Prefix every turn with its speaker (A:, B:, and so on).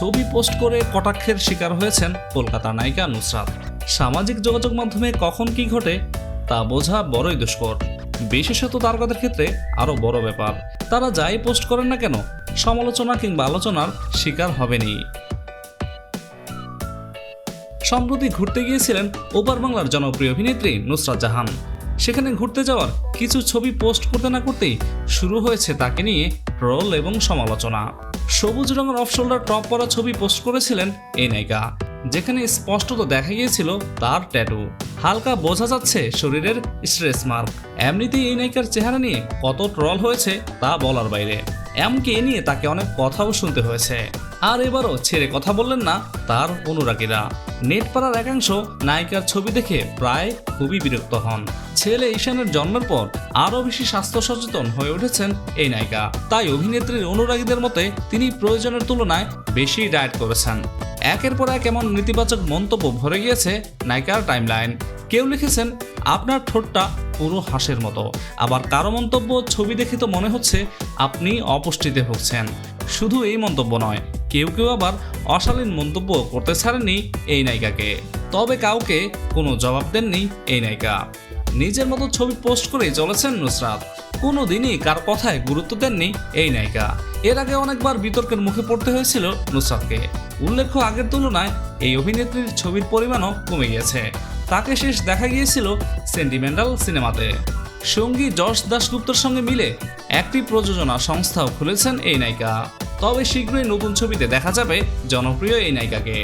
A: ছবি পোস্ট করে কটাক্ষের শিকার হয়েছেন কলকাতার নায়িকা নুসরাত। সামাজিক যোগাযোগ মাধ্যমে কখন কি ঘটে, তা বোঝা বড়ই দুষ্কর। বিশেষত তারকাদের ক্ষেত্রে আরও বড় ব্যাপার। তারা যাই পোস্ট করেন না কেন, সমালোচনা কিংবা আলোচনার শিকার হবেনি সম্প্রতি ঘুরতে গিয়েছিলেন ওপার বাংলার জনপ্রিয় অভিনেত্রী নুসরাত জাহান। সেখানে ঘুরতে যাওয়ার কিছু ছবি পোস্ট করতে না করতেই শুরু হয়েছে তাকে নিয়ে ট্রোল এবং সমালোচনা। সবুজ রঙের অফ শোল্ডার টপ পরা ছবি পোস্ট করেছিলেন এই নায়িকা, যেখানে স্পষ্টত দেখা গিয়েছিল তার ট্যাটু হালকা বোঝা যাচ্ছে শরীরের স্ট্রেস মার্ক এমনিতেই এই নায়িকার চেহারা নিয়ে কত ট্রল হয়েছে তা বলার বাইরে। এমনকি এ নিয়ে তাকে অনেক কথাও শুনতে হয়েছে। আর এবারও ছেড়ে কথা বললেন না তার অনুরাগীরা। নেট পাড়ার একাংশ নায়িকার ছবি দেখে প্রায় খুবই বিরক্ত হন। ছেলে ঈশানের জন্মের পর আরও বেশি স্বাস্থ্য সচেতন হয়ে উঠেছেন এই নায়িকা। তাই অভিনেত্রীর অনুরাগীদের মতে তিনি প্রয়োজনের তুলনায় বেশি ডায়েট করেছেন। একের পর এক এমন নেতিবাচক মন্তব্য ভরে গিয়েছে নায়িকার টাইমলাইন। কেউ লিখেছেন, আপনার ঠোঁটটা পুরো হাঁসের মতো। আবার কারও মন্তব্য ছবি দেখে তো মনে হচ্ছে আপনি অপুষ্টিতে ভুগছেন। শুধু এই মন্তব্য নয় কেউ কেউ আবার অশালীন মন্তব্য করতে ছাড়েনি এই নায়িকাকে। তবে কাউকে কোনো জবাব দেননি এই নায়িকা। নিজের মতো ছবি পোস্ট করে চলেছেন নুসরাত। কোনো দিনই কার কথায় গুরুত্ব দেননি এই নায়িকা। এর আগে অনেকবার বিতর্কের মুখে পড়তে হয়েছিল নুসরাতকে। উল্লেখ্য, আগের তুলনায় এই অভিনেত্রীর ছবির পরিমাণও কমে গিয়েছে। তাকে শেষ দেখা গিয়েছিল সেন্টিমেন্টাল সিনেমাতে। সঙ্গী যশ দাশগুপ্তর সঙ্গে মিলে একটি প্রযোজনা সংস্থাও খুলেছেন এই নায়িকা। তবে শীঘ্রই নতুন ছবিতে দেখা যাবে জনপ্রিয় এই নায়িকাকে।